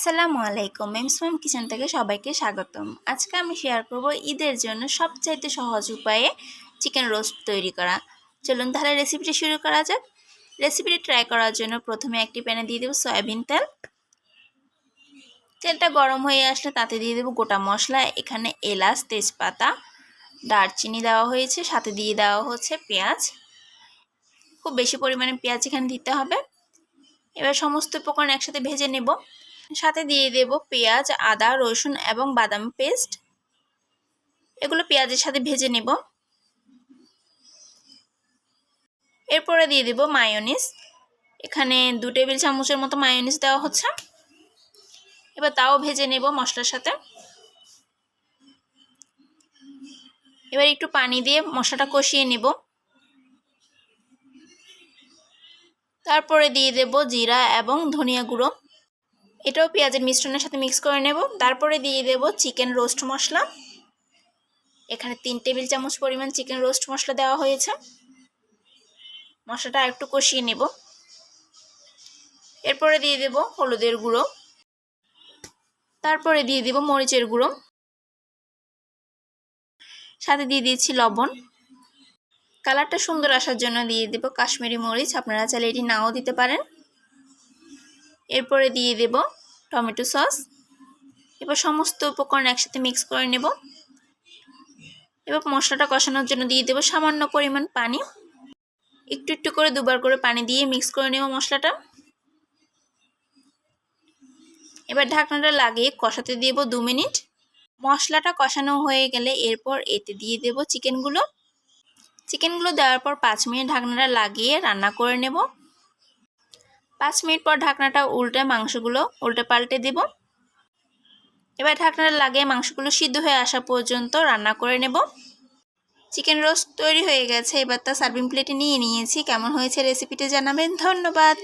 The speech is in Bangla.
আসসালামু আলাইকুম। মেমস ম্যাম কিচেন থেকে সবাইকে স্বাগতম। আজকে আমি শেয়ার করব ঈদের জন্য সবচাইতে সহজ উপায়ে চিকেন রোস্ট তৈরি করা। চলুন তাহলে রেসিপিটি শুরু করা যাক। রেসিপিটি ট্রাই করার জন্য প্রথমে একটি প্যানে দিয়ে দেবো সয়াবিন তেল। তেলটা গরম হয়ে আসলে তাতে দিয়ে দেবো গোটা মশলা, এখানে এলাচ, তেজপাতা, দারচিনি দেওয়া হয়েছে, সাথে দিয়ে দেওয়া হচ্ছে পেঁয়াজ। খুব বেশি পরিমাণে পেঁয়াজ এখানে দিতে হবে। এবার সমস্ত উপকরণ একসাথে ভেজে নেব। সাথে দিয়ে দেব পেঁয়াজ, আদা, রসুন এবং বাদাম পেস্ট। এগুলো পেঁয়াজের সাথে ভেজে নেব। এরপরে দিয়ে দেব মায়োনিস। এখানে দু টেবিল চামচের মতো মায়োনিস দেওয়া হচ্ছে। এবার তাও ভেজে নেব মশলার সাথে। এবার একটু পানি দিয়ে মশলাটা কষিয়ে নেব। তারপরে দিয়ে দেব জিরা এবং ধনিয়া গুঁড়ো। এটাও পেঁয়াজের মিশ্রণের সাথে মিক্স করে নেব। তারপরে দিয়ে দেব চিকেন রোস্ট মশলা। এখানে তিন টেবিল চামচ পরিমাণ চিকেন রোস্ট মশলা দেওয়া হয়েছে। মশলাটা একটু কষিয়ে নেব। এরপরে দিয়ে দেব হলুদের গুঁড়ো। তারপরে দিয়ে দেব মরিচের গুঁড়ো। সাথে দিয়ে দিয়েছি লবণ। কালারটা সুন্দর আসার জন্য দিয়ে দেব কাশ্মীরি মরিচ। আপনারা চাইলে এটি নাও দিতে পারেন। এরপরে দিয়ে দেব টমেটো সস। এবার সমস্ত উপকরণ একসাথে মিক্স করে নেব। এবার মশলাটা কষানোর জন্য দিয়ে দেব সামান্য পরিমাণ পানি। একটু একটু করে দুবার করে পানি দিয়ে মিক্স করে নেব মশলাটা। এবার ঢাকনাটা লাগিয়ে কষাতে দেব দু মিনিট। মশলাটা কষানো হয়ে গেলে এরপর এতে দিয়ে দেব চিকেনগুলো। চিকেনগুলো দেওয়ার পর পাঁচ মিনিট ঢাকনাটা লাগিয়ে রান্না করে নেব। পাঁচ মিনিট পর ঢাকনাটা উল্টে মাংসগুলো উল্টে পাল্টে দেব। এবার ঢাকনাটা লাগে মাংসগুলো সিদ্ধ হয়ে আসা পর্যন্ত রান্না করে নেব। চিকেন রোস্ট তৈরি হয়ে গেছে। এবার তা সার্ভিং প্লেটে নিয়ে নিয়েছি। কেমন হয়েছে রেসিপিটি জানাবেন। ধন্যবাদ।